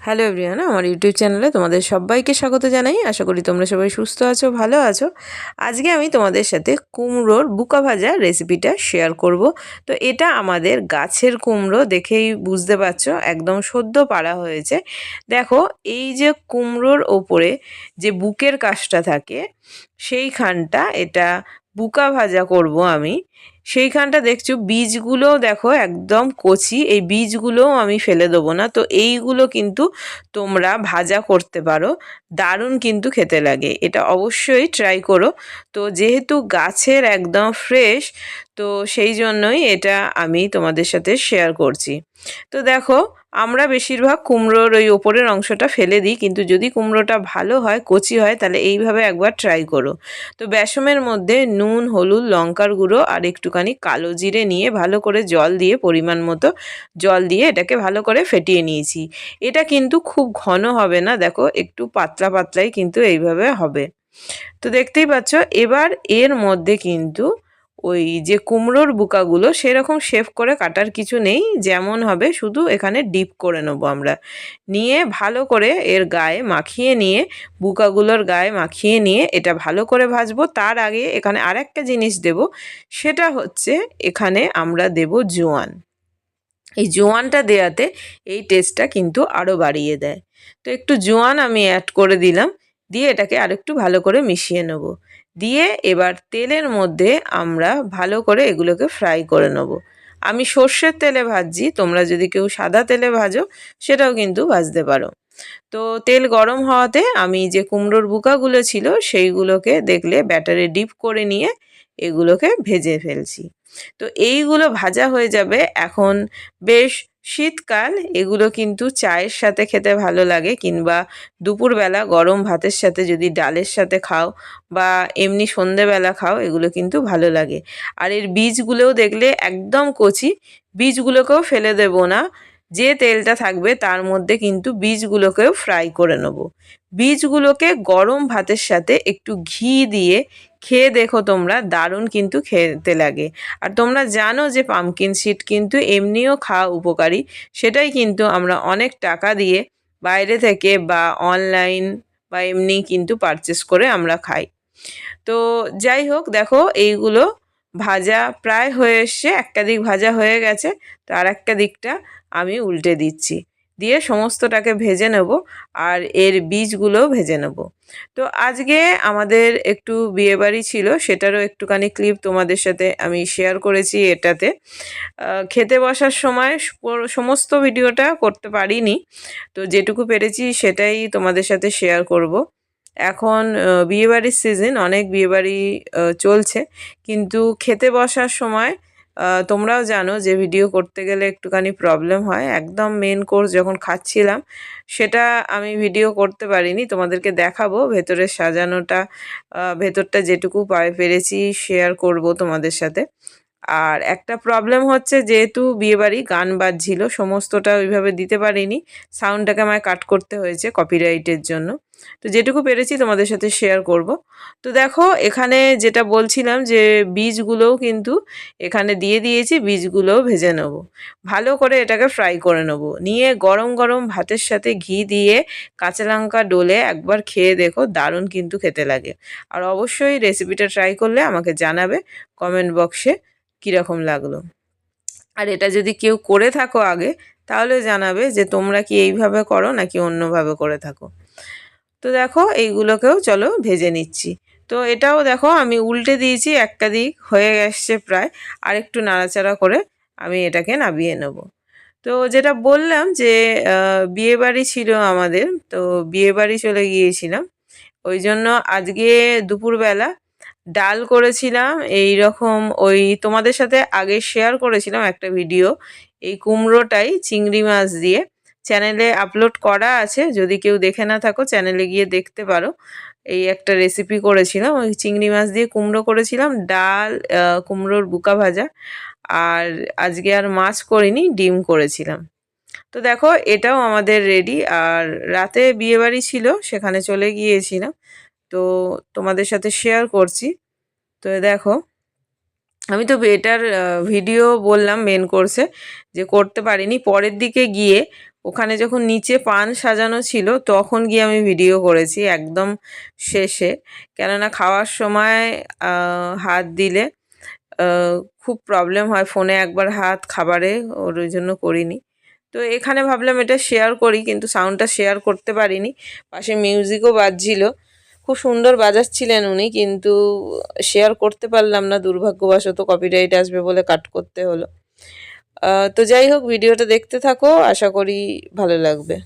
Hello everyone আমার YouTube চ্যানেলে তোমাদের সবাইকে স্বাগত জানাই। আশা করি তোমরা সবাই সুস্থ আছো, ভালো আছো। আজকে আমি তোমাদের সাথে কুমড়োর বুকা ভাজা রেসিপিটা শেয়ার করব। তো এটা আমাদের গাছের কুমড়ো, দেখেই বুঝতে পারছ, একদম সদ্য পাড়া হয়েছে। দেখো, এই যে কুমড়োর ওপরে যে বুকের কাজটা থাকে, সেইখানটা এটা বুকা ভাজা করব আমি। সেইখানটা দেখছ, বীজগুলোও দেখো, একদম কচি। এই বীজগুলোও আমি ফেলে দেবো না। তো এইগুলো কিন্তু তোমরা ভাজা করতে পারো। দারুণ কিন্তু খেতে লাগে। এটা অবশ্যই ট্রাই করো। তো যেহেতু গাছের একদম ফ্রেশ তো সেই জন্যই এটা আমি তোমাদের সাথে শেয়ার করছি। তো দেখো আমরা বেশিরভাগ কুমড়োর ওই ওপরের অংশটা ফেলে দিই, কিন্তু যদি কুমড়োটা ভালো হয়, কচি হয়, তাহলে এইভাবে একবার ট্রাই করো। তো বেসমের মধ্যে নুন, হলুদ, লঙ্কার গুঁড়ো আর একটুখানি কালো জিরে নিয়ে ভালো করে জল দিয়ে, পরিমাণ মতো জল দিয়ে এটাকে ভালো করে ফেটিয়ে নিয়েছি। এটা কিন্তু খুব ঘন হবে না, দেখো একটু পাতলা পাতলাই কিন্তু এইভাবে হবে। তো দেখতেই পাচ্ছ, এবার এর মধ্যে কিন্তু ওই যে কুমড়োর বুকাগুলো সেরকম শেভ করে কাটার কিছু নেই, যেমন হবে শুধু এখানে ডিপ করে নেব আমরা। নিয়ে ভালো করে এর গায়ে মাখিয়ে নিয়ে, বুকাগুলোর গায়ে মাখিয়ে নিয়ে এটা ভালো করে ভাজবো। তার আগে এখানে আরেকটা জিনিস দেব, সেটা হচ্ছে এখানে আমরা দেব জোয়ান। এই জোয়ানটা দেওয়াতে এই টেস্টটা কিন্তু আরও বাড়িয়ে দেয়। তো একটু জোয়ান আমি অ্যাড করে দিলাম, দিয়ে এটাকে আরেকটু ভালো করে মিশিয়ে নেব। দিয়ে এবার তেলের মধ্যে আমরা ভালো করে এগুলোকে ফ্রাই করে নেব। আমি সর্ষের তেলে ভাজছি, তোমরা যদি কেউ সাদা তেলে ভাজো, সেটাও কিন্তু ভাজতে পারো। তো তেল গরম হওয়াতে আমি যে কুমড়োর বুকাগুলো ছিল, সেইগুলোকে দেখলে ব্যাটারে ডিপ করে নিয়ে এগুলোকে ভেজে ফেলছি। তো এইগুলো ভাজা হয়ে যাবে। এখন বেশ শীতকাল, এগুলো কিন্তু চায়ের সাথে খেতে ভালো লাগে কিংবা দুপুরবেলা গরম ভাতের সাথে যদি ডালের সাথে খাও বা এমনি সন্ধেবেলা খাও, এগুলো কিন্তু ভালো লাগে। আর এর বীজগুলোও দেখলে একদম কচি, বীজগুলোকেও ফেলে দেব না। যে তেলটা থাকবে তার মধ্যে কিন্তু বীজগুলোকেও ফ্রাই করে নেব। বীজগুলোকে গরম ভাতের সাথে একটু ঘি দিয়ে খেয়ে দেখো তোমরা, দারুণ কিন্তু খেতে লাগে। আর তোমরা জানো যে পামকিন সিড কিন্তু এমনিও খাওয়া উপকারী, সেটাই কিন্তু আমরা অনেক টাকা দিয়ে বাইরে থেকে বা অনলাইন বা এমনি কিন্তু পারচেস করে আমরা খাই। তো যাই হোক, দেখো এইগুলো ভাজা প্রায় হয়ে এসছে, একটা দিক ভাজা হয়ে গেছে তো আর একটা দিকটা আমি উল্টে দিচ্ছি। দিয়ে সমস্তটাকে ভেজে নেব আর এর বীজগুলোও ভেজে নেব। তো আজকে আমাদের একটু বিয়েবাড়ি ছিল, সেটারও একটুখানি ক্লিপ তোমাদের সাথে আমি শেয়ার করেছি এটাতে। খেতে বসার সময় সমস্ত ভিডিওটা করতে পারিনি, তো যেটুকু পেরেছি সেটাই তোমাদের সাথে শেয়ার করব। এখন বিয়েবাড়ির সিজন অনেক বিয়েবাড়ি চলছে, কিন্তু খেতে বসার সময় তোমরাও জানো যে ভিডিও করতে গেলে একটুখানি প্রবলেম হয়। একদম মেন কোর্স যখন খাচ্ছিলাম, সেটা আমি ভিডিও করতে পারিনি। তোমাদেরকে দেখাবো ভেতরে সাজানোটা ভেতরটা যেটুকু পায়ে পেরেছি শেয়ার করব তোমাদের সাথে। আর একটা প্রবলেম হচ্ছে যেহেতু বিয়েবাড়ি, গান বাজছিল, সমস্তটা ওইভাবে দিতে পারিনি। সাউন্ডটাকে আমায় কাট করতে হয়েছে কপিরাইটের জন্য। তো যেটুকু পেরেছি তোমাদের সাথে শেয়ার করব। তো দেখো, এখানে যেটা বলছিলাম যে বীজগুলোও কিন্তু এখানে দিয়ে দিয়েছি, বীজগুলোও ভেজে নেব। ভালো করে এটাকে ফ্রাই করে নেব। নিয়ে গরম গরম ভাতের সাথে ঘি দিয়ে কাঁচা লঙ্কা ডোলে একবার খেয়ে দেখো, দারুণ কিন্তু খেতে লাগে। আর অবশ্যই রেসিপিটা ট্রাই করলে আমাকে জানাবে কমেন্ট বক্সে কীরকম লাগল? আর এটা যদি কেউ করে থাকো আগে, তাহলে জানাবে যে তোমরা কি এইভাবে করো নাকি অন্যভাবে করে থাকো। তো দেখো, এইগুলোকেও চলো ভেজে নিচ্ছি। তো এটাও দেখো, আমি উল্টে দিয়েছি, একটা দিক হয়ে গেছে প্রায়। আর একটু নাড়াচাড়া করে আমি এটাকে নামিয়ে নেব। তো যেটা বললাম যে বিয়েবাড়ি ছিল আমাদের, তো বিয়েবাড়ি চলে গিয়েছিলাম। ওই জন্য আজকে দুপুরবেলা ডাল করেছিলাম এই রকম ওই তোমাদের সাথে আগে শেয়ার করেছিলাম একটা ভিডিও এই কুমড়োটাই চিংড়ি মাছ দিয়ে। চ্যানেলে আপলোড করা আছে, যদি কেউ দেখে না থাকো চ্যানেলে গিয়ে দেখতে পারো। এই একটা রেসিপি করেছিলাম, ওই চিংড়ি মাছ দিয়ে কুমড়ো করেছিলাম, ডাল কুমড়োর বুকা ভাজা, আর আজকে আর মাছ করিনি, ডিম করেছিলাম। তো দেখো, এটাও আমাদের রেডি আর রাতে বিয়েবাড়ি ছিল, সেখানে চলে গিয়েছিলাম। তো তোমাদের সাথে শেয়ার করছি। তো দেখো, আমি তো এটার ভিডিও বললাম মেন কোর্সে যে করতে পারিনি। পরের দিকে গিয়ে ওখানে যখন নিচে পান সাজানো ছিল, তখন গিয়ে আমি ভিডিও করেছি একদম শেষে। কেননা খাওয়ার সময় হাত দিলে খুব প্রবলেম হয় ফোনে একবার হাত খাবারে, ওর জন্য করিনি। তো এখানে ভাবলাম এটা শেয়ার করি, কিন্তু সাউন্ডটা শেয়ার করতে পারিনি। পাশে মিউজিকও বাজছিল। খুব সুন্দর বাজাচ্ছিলেন উনি, কিন্তু শেয়ার করতে পারলাম না, দুর্ভাগ্যবশত কপিরাইট আসবে বলে কাট করতে হলো। তো যাই হোক ভিডিওটা দেখতে থাকো, আশা করি ভালো লাগবে।